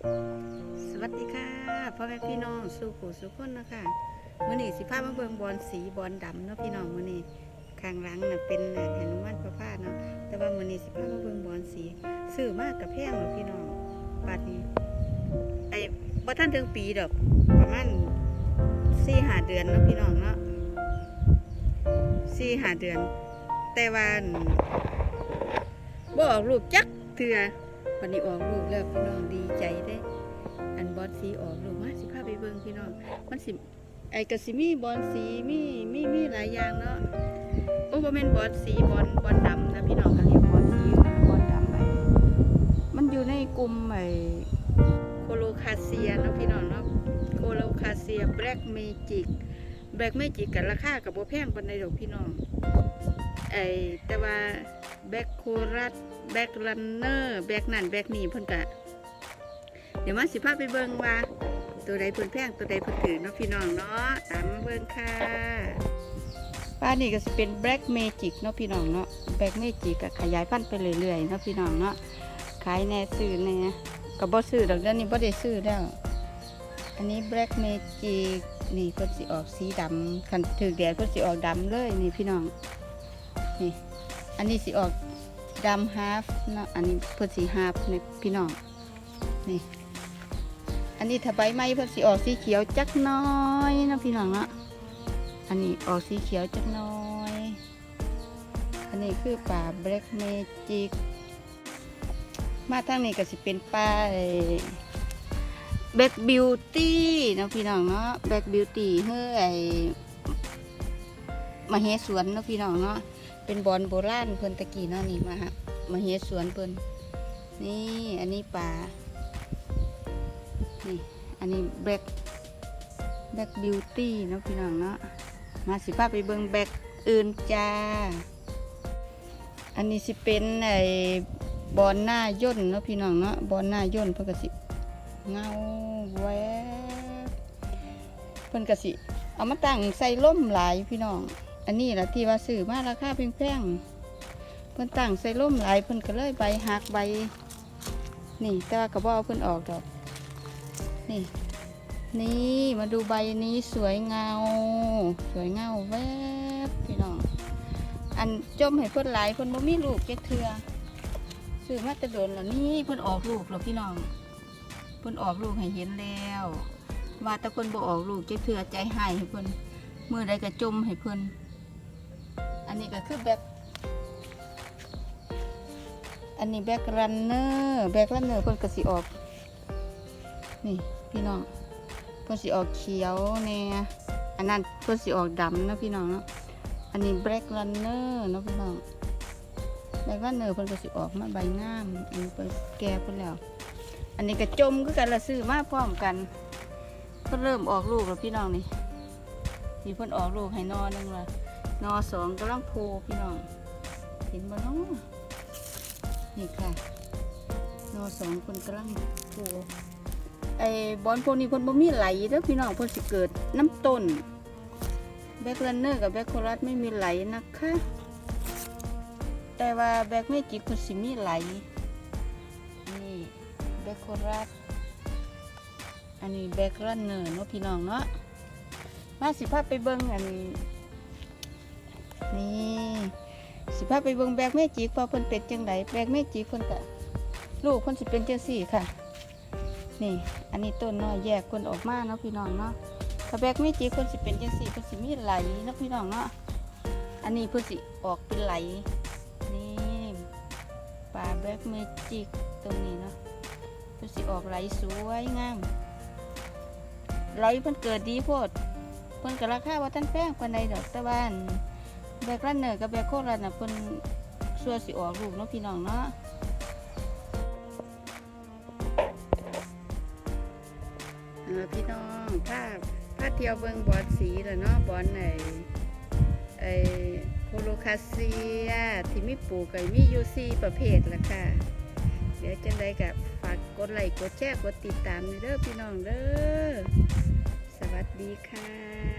สวัสดีค่ะพ่อแม่พี่น้องสู่ผู้สุขคนนะคะมื้อนี้สิพามาเบิ่งบอลสีบอลดำเนาะพี่น้องมื้อนี้ข้างหลังน่ะเป็นน่ะหนุมานพระพาเนาะแต่ว่ามื้อนี้สิพามาเบิ่งบอลสีซื้อมากกับแพงเนาะพี่น้องบาดนี้ไอ้บ่ทันถึงปีดอก ประมาณ4-5เดือนเนาะพี่น้องเนาะ4-5เดือน แต่ว่าอั่นบ่ออกลูกจักเทื่อ วันนี้ออกลูกแล้วพี่น้องดีใจเด้ อันบอลสีออกลูกมาสิพาไปเบิ่งพี่น้องมันสิไอ้กะสิมีบอลสีมีมีมีหลายอย่างเนาะโอ้บ่แม่นบอลสีบอลบอลดำนะพี่น้องเขาเรียกบอลสีบอลดำไปมันอยู่ในกลุ่มไอ้โคโลคาเซียเนาะพี่น้องเนาะโคโลคาเซียแบล็กเมจิกแบล็กเมจิกกันราคากับบ่แพงปานใดดอกพี่น้องไอ้แต่ว่า แบกโครัสแบล็กรันเนอร์แบกนั่นแบกนี่เพิ่นกะเดี๋ยวมาสิพาไปเบิ่งว่า ตัวใดเพิ่นแพงตัวใดเพิ่นถือเนาะพี่น้องเนาะตามมาเบิ่งค่ะป้านี่ก็สิเป็น Black Magic เนาะพี่น้องเนาะ Black Magic ก็ขยายพันธุ์ไปเรื่อยๆเนาะพี่น้องเนาะขายแน่ซื้อแน่ก็บ่ซื้อดอกเดี๋ยวนี้บ่ได้ซื้อแล้วอันนี้ Black Magic นี่เพิ่นสิออกสีดำคันถือแดดเพิ่นสิออกดำเลยนี่พี่น้องนี่ อันนี้สิออกดำฮาฟเนาะอันนี้เพิ่นสิฮาฟนี่พี่น้องนี่อันนี้ถ้าใบไม้เพิ่นสิออกสีเขียวจักน้อยนะพี่น้องเนาะอันนี้ออกสีเขียวจักน้อย อันนี้คือป่าแบล็กเมจิกมาทางนี้ก็สิเป็นป่ายแบล็กบิวตี้นาะพี่น้องเนาะแบล็กบิวตี้เฮ้ยมาเฮสวนเนาะพี่น้องเนาะ เป็นบอลโบราณเพิ่นตะกี้เนาะนี่มาฮะมาเฮสวนเพิ่นนี่อันนี้ป่านี่อันนี้แบ็คแบ็คบิวตี้เนาะพี่น้องเนาะมาสิพาไปเบิ่งแบ็คอื่นจ้า อันนี้สิเป็นไอ้บอลหน้าย่นเนาะพี่น้องเนาะบอลหน้าย่นเพิ่นก็สิเงาแวบเพิ่นก็สิเอามาตั้งใส่ล่มหลายพี่น้อง อันนี้ละที่ว่าซื้อมาราคาแพงๆเพิ่นตั้งใส่ล่มหลายเพิ่นก็เลยใบหักใบ นี่แต่ว่าก็บ่เอาเพิ่นออกดอก นี่ นี่มาดูใบนี้สวยเงา สวยเงาแวบพี่น้องอันจมให้เพิ่นหลายเพิ่นบ่มีลูกเจ็ดเทือซื้อมาตะโดนแล้วนี่เพิ่นออกลูกแล้วพี่น้องเพิ่นออกลูกให้เห็นแล้วว่าต่เพิ่นบ่ออกลูกเจ็ดเทือใจหายให้เพิ่นเมื่อใดก็จมให้เพิ่น อันนี้ก็คือแบบอันนี้แบกรันเนอร์แบกรันเนอร์เพิ่นก็สิออก นี่พี่น้องเพิ่นสิออกเขียวแน่อันนั้นเพิ่นสิออกดำนะพี่น้องเนาะอันนี้แบ็กรันเนอร์เนาะพี่น้องแบ็กรันเนอร์เพิ่นก็สิออกมาใบงามอันนี้เพิ่นแก่เพิ่นแล้ว อันนี้ก็จมคือกันละซื้อมาพร้อมกันเพิ่นเริ่มออกลูกแล้วพี่น้องนี่นี่เพิ่นออกลูกให้นอหนึงละ นอสองกำลังโพพี่น้องเห็นบ่เนาะนี่ค่ะนอสองเพิ่นกำลังโพไอ้บอลพวกนี้เพิ่นบ่มีไหลเด้อพี่น้องเพิ่นสิเกิดน้ำต้นแบคลันเนอร์กับแบคโคลัสไม่มีไหลนะคะ แต่ว่าแบคเมจิกเพิ่นสิมีไหลนี่แบคโคลัสอันนี้แบคลันเนอร์เนาะพี่น้องเนาะมาสิพาไปเบิ่งอัน นี่สิพาไปเบิ่งแบคเมจิกว่าเพิ่นเป็นจังไดแบคเมจิกเพิ่นก็ลูกเพิ่นสิเป็นจังซี่ค่ะ นี่ อันนี้ต้นเนาะแยกคนออกมาเนาะพี่น้องเนาะถ้าแบกไม่จีคนสิเป็นจังสี่คนสิมีไหลเนาะพี่น้องเนาะอันนี้เพิ่นสิออกเป็นไหลนี่ป่าแบกเมจิกตรงนี้เนาะเพิ่นสิออกไหลสวยงามไหลเพิ่นเกิดดีโพดเพิ่นก็ราคาว่าท่านแพงปานใดดอกต่ว่าอัน แบกรันเนอร์กับแบกโครันน่ะเพิ่นชัวสิออกลูกเนาะพี่น้องเนาะเออพี่น้องถ้าถ้าเที่ยวเบิงบอลสีแล้วเนาะบอลไอ้ไอโคโลคาเซียที่มีปลูกไก่มีอยู่สี่ประเภทละค่ะ เดี๋ยวจังได้กับฝากกดไลค์กดแชร์กดติดตามเด้อพี่น้องเด้อสวัสดีค่ะ